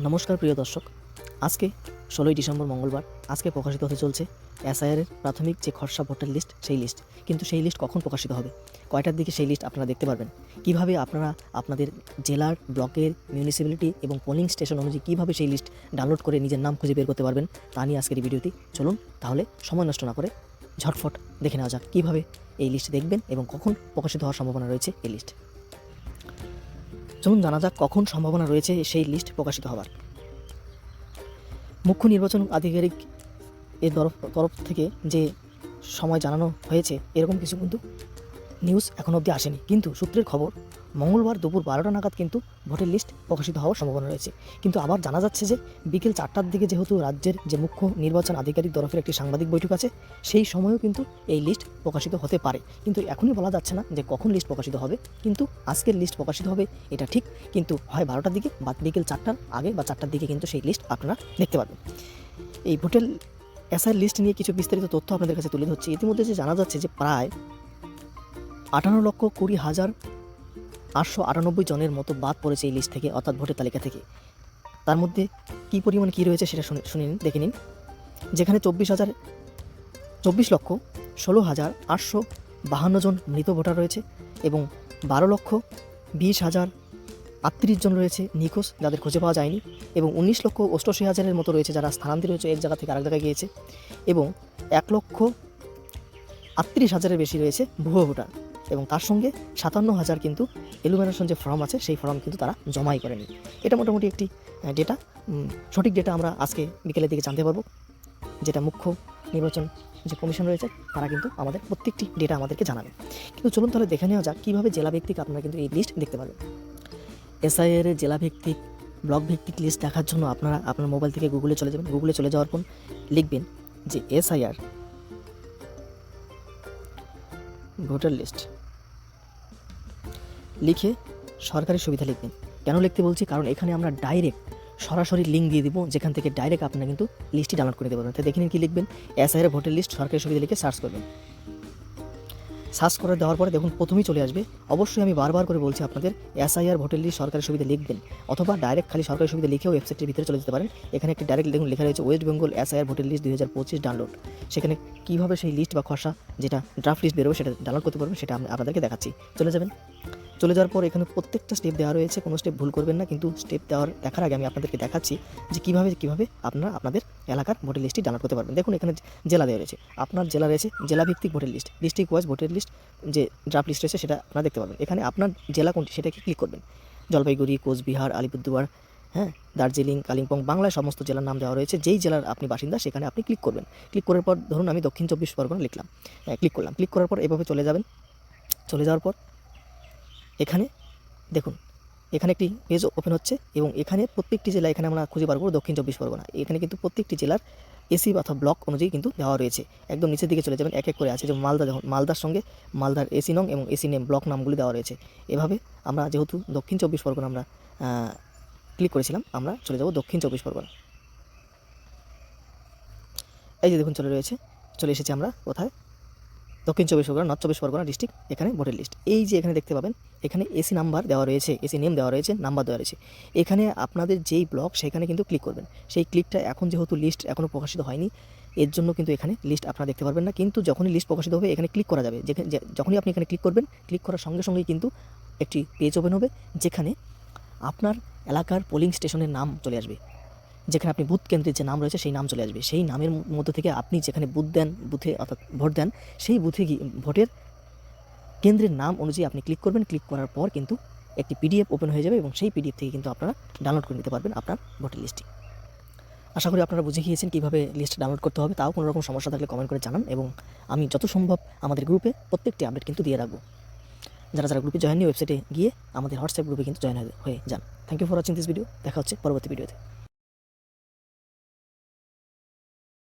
নমস্কার, প্রিয় দর্শক। আজকে ষোলোই ডিসেম্বর মঙ্গলবার। আজকে প্রকাশিত হতে চলছে এসআইআরের প্রাথমিক যে খরসা ভোটার লিস্ট, সেই লিস্ট। কিন্তু সেই লিস্ট কখন প্রকাশিত হবে? কয়টার দিকে সেই লিস্ট আপনারা দেখতে পারবেন? কীভাবে আপনারা আপনাদের জেলার ব্লকের মিউনিসিপ্যালিটি এবং পোলিং স্টেশন অনুযায়ী কীভাবে সেই লিস্ট ডাউনলোড করে নিজের নাম খুঁজে বের করতে পারবেন, তা নিয়ে আজকের ভিডিওটি। চলুন তাহলে সময় নষ্ট না করে ঝটফট দেখে নেওয়া যাক কীভাবে এই লিস্ট দেখবেন এবং কখন প্রকাশিত হওয়ার সম্ভাবনা রয়েছে এই লিস্ট। চলুন জানা যাক কখন সম্ভাবনা রয়েছে সেই লিস্ট প্রকাশিত হবার। মুখ্য নির্বাচন আধিকারিক এর তরফ তরফ থেকে যে সময় জানানো হয়েছে, এরকম কিছু কিন্তু নিউজ এখন অবধি আসেনি। কিন্তু সূত্রের খবর মঙ্গলবার দুপুর বারোটা নাগাদ কিন্তু ভোটের লিস্ট প্রকাশিত হওয়ার সম্ভাবনা রয়েছে। কিন্তু আবার জানা যাচ্ছে যে বিকেল চারটার দিকে যেহেতু রাজ্যের যে মুখ্য নির্বাচন আধিকারিক তরফের একটি সাংবাদিক বৈঠক আছে, সেই সময়ও কিন্তু এই লিস্ট প্রকাশিত হতে পারে। কিন্তু এখনই বলা যাচ্ছে না যে কখন লিস্ট প্রকাশিত হবে, কিন্তু আজকের লিস্ট প্রকাশিত হবে এটা ঠিক, কিন্তু হয় বারোটার দিকে বা বিকেল চারটার আগে বা চারটার দিকে কিন্তু সেই লিস্ট আপনারা দেখতে পাবেন। এই ভোটের এসআর লিস্ট নিয়ে কিছু বিস্তারিত তথ্য আপনাদের কাছে তুলে ধরছি। ইতিমধ্যে যে জানা যাচ্ছে যে প্রায় আটান্ন লক্ষ কুড়ি হাজার আটশো আটানব্বই জনের মতো বাদ পড়েছে এই লিস্ট থেকে, অর্থাৎ ভোটের তালিকা থেকে। তার মধ্যে কী পরিমাণ কী রয়েছে সেটা শুনে শুনে নিন, দেখে নিন। যেখানে চব্বিশ হাজার, চব্বিশ লক্ষ ষোলো হাজার আটশো বাহান্ন জন মৃত ভোটার রয়েছে এবং বারো লক্ষ বিশ হাজার আটত্রিশ জন রয়েছে নিখোঁজ, যাদের খুঁজে পাওয়া যায়নি, এবং উনিশ লক্ষ অষ্টআশি হাজারের মতো রয়েছে যারা স্থানান্তরিত হয়েছে এক জায়গা থেকে আরেক জায়গায় গিয়েছে, এবং এক লক্ষ আটত্রিশ হাজারের বেশি রয়েছে ভুয়ো ভোটার। এবং তার সঙ্গে সাতান্ন হাজার কিন্তু এলুমিনেশন যে ফর্ম আছে, সেই ফর্ম কিন্তু তারা জমাই করেনি। এটা মোটামুটি একটি ডেটা সঠিক ডেটা আমরা আজকে বিকেলের দিকে জানতে পারব। যেটা মুখ্য নির্বাচন যে কমিশন রয়েছে, তারা কিন্তু আমাদের প্রত্যেকটি ডেটা আমাদেরকে জানাবে। কিন্তু চলুন তাহলে দেখে নেওয়া যাক, কীভাবে জেলা ভিত্তিক আপনারা কিন্তু এই লিস্ট দেখতে পারবেন এসআইআর এর জেলা ভিত্তিক ব্লক ভিত্তিক লিস্ট দেখার জন্য আপনারা আপনার মোবাইল থেকে গুগলে চলে যাবেন। গুগলে চলে যাওয়ার পর লিখবেন যে এসআইআর ভোটার লিস্ট। লিখে সরকারি সুবিধা লিখবেন। কেন লিখতে বলছি? কারণ এখানে আমরা ডাইরেক্ট সরাসরি লিঙ্ক দিয়ে দিব, যেখান থেকে ডাইরেক্ট আপনারা কিন্তু লিস্টটি ডাউনলোড করে দেবেন তাই দেখে নিন কী লিখবেন। এসআইআর ভোটার লিস্ট সরকারি সুবিধা লিখে সার্চ করবেন। সার্চ করে দেওয়ার পরে দেখুন প্রথমেই চলে আসবে। অবশ্যই আমি বারবার করে বলছি আপনাদের, এসআইআর ভোটার লিস্ট সরকারি সুবিধা লিখবেন, অথবা ডাইরেক্ট খালি সরকারি সুবিধা লিখেও ওয়েবসাইটের ভিতরে চলে যেতে পারেন। এখানে একটি ডাইরেক্ট দেখুন লেখা রয়েছে West Bengal SIR voter list দুই হাজার পঁচিশ ডাউনলোড সেখানে কীভাবে সেই লিস্ট বা খসা যেটা ড্রাফট লিস্ট বেরোবে সেটা ডাউনলোড করতে পারবেন, সেটা আমি আপনাদেরকে দেখাচ্ছি। চলে যাবেন। চলে যাওয়ার পর এখানে প্রত্যেকটা স্টেপ দেওয়া রয়েছে, কোনো স্টেপ ভুল করবেন না, কিন্তু স্টেপ দেওয়ার দেখার আগে আমি আপনাদেরকে দেখাচ্ছি যে কীভাবে কীভাবে আপনারা আপনাদের এলাকার ভোটার লিস্টটি ডাউনলোড করতে পারবেন। দেখুন, এখানে জেলা দেওয়া রয়েছে। আপনার জেলা রয়েছে জেলাভিত্তিক voter list. District wise voter list, যে ড্রাফট লিস্ট রয়েছে, সেটা আপনারা দেখতে পাবেন এখানে আপনার জেলা কোনটি, সেটাকে ক্লিক করবেন। জলপাইগুড়ি, কোচবিহার, আলিপুরদুয়ার হ্যাঁ দার্জিলিং, কালিম্পং, বাংলায় সমস্ত জেলার নাম দেওয়া রয়েছে। যেই জেলার আপনি বাসিন্দা, সেখানে আপনি ক্লিক করবেন। ক্লিক করার পর ধরুন, আমি দক্ষিণ চব্বিশ পরগনা লিখলাম। হ্যাঁ ক্লিক করলাম। ক্লিক করার পর এভাবে চলে যাবেন। চলে যাওয়ার পর এখানে দেখুন এখানে একটি পেজ ওপেন হচ্ছে এবং এখানে প্রত্যেকটি জেলা এখানে আমরা খুঁজে করব দক্ষিণ চব্বিশ পরগনা। এখানে কিন্তু প্রত্যেকটি জেলার এসি অথবা ব্লক অনুযায়ী কিন্তু দেওয়া রয়েছে। একদম নিচের দিকে চলে যাবেন, এক এক করে আছে। যে মালদা যখন মালদার সঙ্গে মালদার এসি নং এবং এসি নেম ব্লক নামগুলি দেওয়া রয়েছে। এভাবে আমরা যেহেতু দক্ষিণ চব্বিশ পরগনা আমরা ক্লিক করেছিলাম, আমরা চলে যাব দক্ষিণ চব্বিশ পরগনা। এই যে দেখুন, চলে রয়েছে। চলে এসেছি আমরা কোথায়? দক্ষিণ চব্বিশ পরগনা নর্থ চব্বিশ পরগনা ডিস্ট্রিক্ট এখানে ভোটার লিস্ট এই যে এখানে দেখতে পাবেন, এখানে এসি নাম্বার দেওয়া রয়েছে এসি নেম দেওয়া রয়েছে নাম্বার দেওয়া রয়েছে। এখানে আপনাদের যেই ব্লক সেখানে কিন্তু ক্লিক করবেন। সেই ক্লিকটা এখন যেহেতু লিস্ট এখনও প্রকাশিত হয়নি, এর জন্য কিন্তু এখানে লিস্ট আপনারা দেখতে পারবেন না। কিন্তু যখনই লিস্ট প্রকাশিত হবে, এখানে ক্লিক করা যাবে। যখনই আপনি এখানে ক্লিক করবেন ক্লিক করার সঙ্গে সঙ্গেই কিন্তু একটি পেজ ওপেন হবে, যেখানে আপনার এলাকার পোলিং স্টেশনের নাম চলে আসবে। যেখানে আপনি বুথ কেন্দ্রের যে নাম রয়েছে, সেই নাম চলে আসবে। সেই নামের মধ্য থেকে আপনি যেখানে বুথ দেন, বুথে অর্থাৎ ভোট দেন, সেই বুথে গিয়ে ভোটের কেন্দ্রের নাম অনুযায়ী আপনি ক্লিক করবেন। ক্লিক করার পর কিন্তু একটি পিডিএফ ওপেন হয়ে যাবে এবং সেই পিডিএফ থেকে কিন্তু আপনারা ডাউনলোড করে নিতে পারবেন আপনার ভোটার লিস্টটি আশা করি আপনারা বুঝে গিয়েছেন কীভাবে লিস্ট ডাউনলোড করতে হবে। তাও কোনো রকম সমস্যা থাকলে কমেন্ট করে জানান এবং আমি যত সম্ভব আমাদের গ্রুপে প্রত্যেকটি আপডেট কিন্তু দিয়ে রাখব। যারা যারা গ্রুপে জয়েন নিয়ে ওয়েবসাইটে গিয়ে আমাদের হোয়াটসঅ্যাপ গ্রুপে কিন্তু জয়েন হয়ে যান। Thank you for watching this video দেখা হচ্ছে পরবর্তী ভিডিওতে